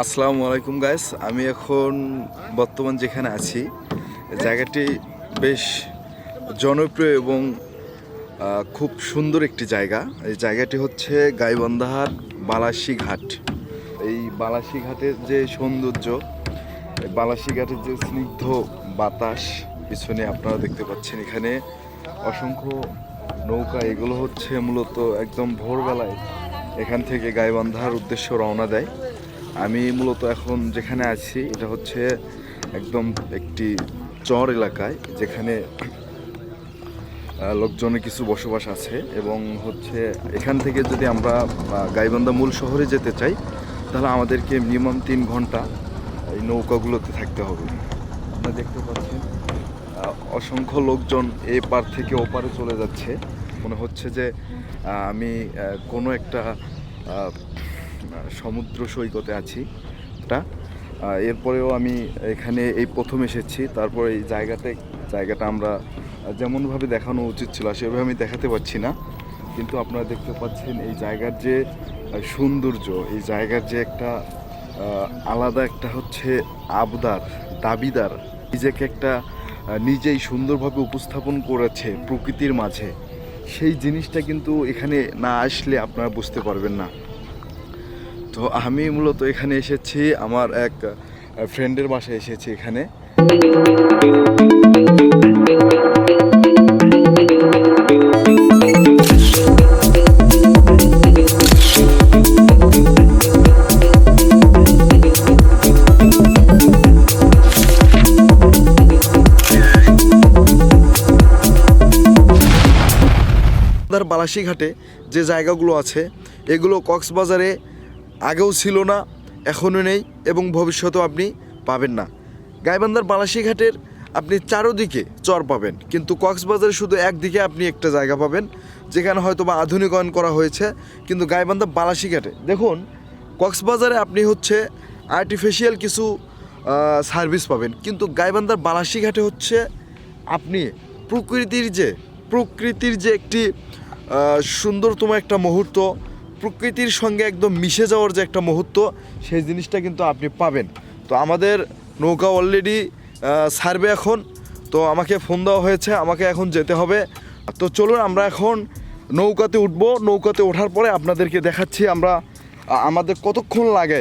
আসসালামু আলাইকুম গাইস আমি এখন বর্তমান যেখানে আছি, জায়গাটি বেশ জনপ্রিয় এবং খুব সুন্দর একটি জায়গা। এই জায়গাটি হচ্ছে গাইবান্ধার বালাসি ঘাট এই বালাসি ঘাটের যে সৌন্দর্য বালাসি ঘাটের যে স্নিগ্ধ বাতাস, পিছনে আপনারা দেখতে পাচ্ছেন এখানে অসংখ্য নৌকা। এগুলো হচ্ছে মূলত একদম ভোরবেলায় এখান থেকে গাইবান্ধার উদ্দেশ্য রওনা দেয়। আমি মূলত এখন যেখানে আছি, এটা হচ্ছে একদম একটি চর এলাকায়, যেখানে লোকজনের কিছু বসবাস আছে এবং হচ্ছে এখান থেকে যদি আমরা গাইবান্ধা মূল শহরে যেতে চাই, তাহলে আমাদেরকে মিনিমাম তিন ঘণ্টা এই নৌকাগুলোতে থাকতে হবে। আপনারা দেখতে পাচ্ছেন অসংখ্য লোকজন এ পার থেকে ওপারে চলে যাচ্ছে। মনে হচ্ছে যে আমি কোনো একটা সমুদ্র সৈকতে আছি এটা এরপরেও আমি এখানে এই প্রথম এসেছি। তারপর এই জায়গাতে, জায়গাটা আমরা যেমনভাবে দেখানো উচিত ছিল, সেভাবে আমি দেখাতে পারছি না। কিন্তু আপনারা দেখতে পাচ্ছেন এই জায়গার যে সৌন্দর্য, এই জায়গার যে একটা আলাদা একটা হচ্ছে আবদার, দাবিদার, নিজেকে একটা নিজেই সুন্দরভাবে উপস্থাপন করেছে প্রকৃতির মাঝে। সেই জিনিসটা কিন্তু এখানে না আসলে আপনারা বুঝতে পারবেন না। তো আমি মূলত এখানে এসেছি, আমার এক ফ্রেন্ডের বাসায় এসেছি এখানে। বালাসিঘাটে যে জায়গাগুলো আছে, এগুলো কক্সবাজারে আগেও ছিল না, এখনও নেই এবং ভবিষ্যতেও আপনি পাবেন না। গাইবান্ধার বালাসিঘাটের আপনি চারোদিকে চর পাবেন, কিন্তু কক্সবাজারে শুধু একদিকে আপনি একটা জায়গা পাবেন, যেখানে হয়তো বা আধুনিকায়ন করা হয়েছে, কিন্তু গাইবান্ধা বালাসিঘাটে। দেখুন, কক্সবাজারে আপনি হচ্ছে আর্টিফিশিয়াল কিছু সার্ভিস পাবেন, কিন্তু গাইবান্ধার বালাসিঘাটে হচ্ছে আপনি প্রকৃতির যে প্রকৃতির যে একটি সুন্দরতম একটা মুহূর্ত প্রকৃতির সঙ্গে একদম মিশে যাওয়ার যে একটা মুহূর্ত, সেই জিনিসটা কিন্তু আপনি পাবেন। তো আমাদের নৌকা অলরেডি সার্ভে এখন। তো আমাকে ফোন দেওয়া হয়েছে, আমাকে এখন যেতে হবে। তো চলুন, আমরা এখন নৌকাতে উঠবো। নৌকাতে ওঠার পরে আপনাদেরকে দেখাচ্ছি আমরা আমাদের কতক্ষণ লাগে।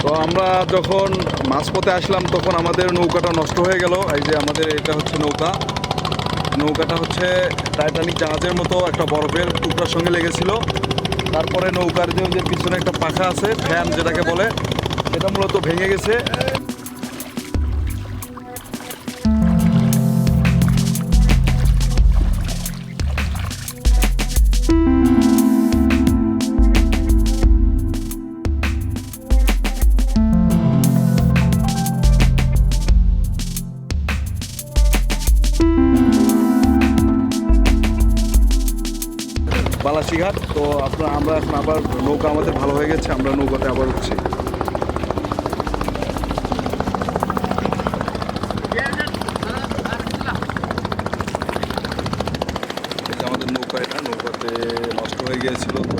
তো আমরা যখন মাঝপথে আসলাম, তখন আমাদের নৌকাটা নষ্ট হয়ে গেল। এই যে আমাদের এটা হচ্ছে নৌকা। নৌকাটা হচ্ছে টাইটানিক জাহাজের মতো একটা বরফের টুকরার সঙ্গে লেগেছিল। তারপরে নৌকার যে পিছনে একটা পাখা আছে, ফ্যান যেটাকে বলে সেটা মূলত ভেঙে গেছে। বালাসিঘাট তো আপনার, আমরা এখন আবার নৌকা আমাদের ভালো হয়ে গেছে, আমরা নৌকাতে আবার উঠছি। আমাদের নৌকা এটা, নৌকাতে নষ্ট হয়ে গিয়েছিল, তো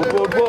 উঠবো উঠবো।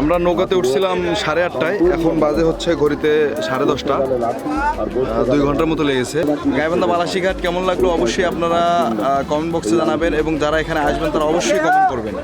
আমরা নৌকাতে উঠছিলাম সাড়ে আটটায় এখন বাজে হচ্ছে ঘড়িতে সাড়ে দশটা। দুই ঘণ্টার মতো লেগেছে। গাইবান্ধা বালাসিঘাট কেমন লাগল অবশ্যই আপনারা কমেন্ট বক্সে জানাবেন এবং যারা এখানে আসবেন তারা অবশ্যই কমেন্ট করবেন।